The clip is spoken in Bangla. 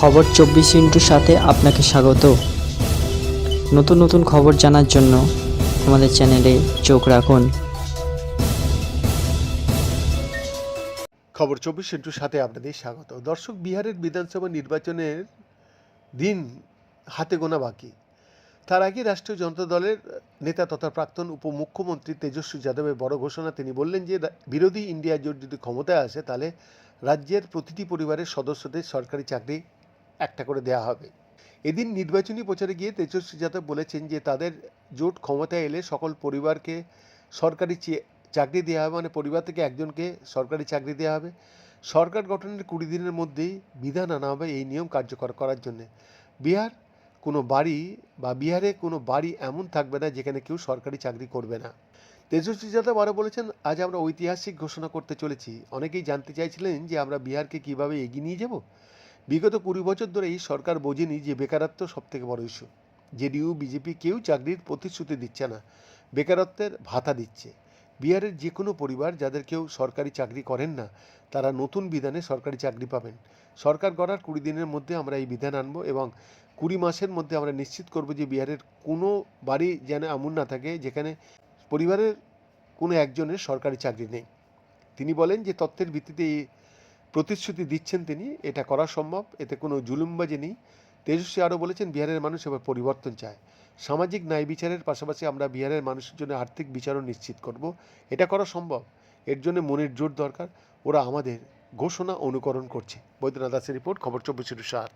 খবর চব্বিশ ইন্টুর সাথে আপনাকে স্বাগত। নতুন নতুন খবর জানার জন্য আমাদের চ্যানেলে চোখ রাখুন। খবর চব্বিশ ইন্টুর সাথে আপনাদের স্বাগত। দর্শক, বিহারের বিধানসভা নির্বাচনের দিন হাতে গোনা বাকি। তার আগে রাষ্ট্রীয় জনতা দলের নেতা তথা প্রাক্তন উপমুখ্যমন্ত্রী তেজস্বী যাদবের বড় ঘোষণা। তিনি বললেন যে, বিরোধী ইন্ডিয়া জোট যদি ক্ষমতায় আসে, তাহলে রাজ্যের প্রতিটি পরিবারের সদস্যদের সরকারি চাকরি একটা করে দেওয়া হবে। এদিন নির্বাচনী প্রচারে গিয়ে তেজস্বী যাদব বলেছেন যে, তাদের জোট ক্ষমতায় এলে সকল পরিবারকে সরকারি চাকরি দেওয়া হবে। মানে পরিবার থেকে একজনকে সরকারি চাকরি দেওয়া হবে। সরকার গঠনের কুড়ি দিনের মধ্যেই বিধান আনা হবে এই নিয়ম কার্যকর করার জন্য। বিহার কোনো বাড়ি বা বিহারে কোনো বাড়ি এমন থাকবে না যেখানে কেউ সরকারি চাকরি করবে না। তেজস্বী যাদব আরও বলেছেন, আজ আমরা ঐতিহাসিক ঘোষণা করতে চলেছি। অনেকেই জানতে চাইছিলেন যে, আমরা বিহারকে কীভাবে এগিয়ে নিয়ে যাব? বিগত কুড়ি বছর ধরে এই সরকার বোঝেনি যে বেকারত্ব সবথেকে বড় ইস্যু জেডিইউ, বিজেপি কেউ চাকরির প্রতিশ্রুতি দিচ্ছে না, বেকারত্বের ভাতা দিচ্ছে। বিহারের যে কোনো পরিবার যাদের কেউ সরকারি চাকরি করেন না, তারা নতুন বিধানে সরকারি চাকরি পাবেন। সরকার গড়ার কুড়ি দিনের মধ্যে আমরা এই বিধান আনব এবং কুড়ি মাসের মধ্যে আমরা নিশ্চিত করব যে বিহারের কোনো বাড়ি যেন এমন না থাকে যেখানে পরিবারের কোনো একজনের সরকারি চাকরি নেই। তিনি বলেন যে তথ্যের ভিত্তিতে প্রতিশ্রুতি দিচ্ছেন তিনি, এটা করা সম্ভব, এতে কোনো জুলুমবাজি নেই। তেজস্বী আরও বলেছেন, বিহারের মানুষ এবার পরিবর্তন চায়। সামাজিক ন্যায় বিচারের পাশাপাশি আমরা বিহারের মানুষের জন্য আর্থিক বিচারও নিশ্চিত করব। এটা করা সম্ভব, এর জন্য মনের জোর দরকার। ওরা আমাদের ঘোষণা অনুকরণ করছে। বৈদ্যনাথ দাসের রিপোর্ট, খবর চব্বিশ সাত।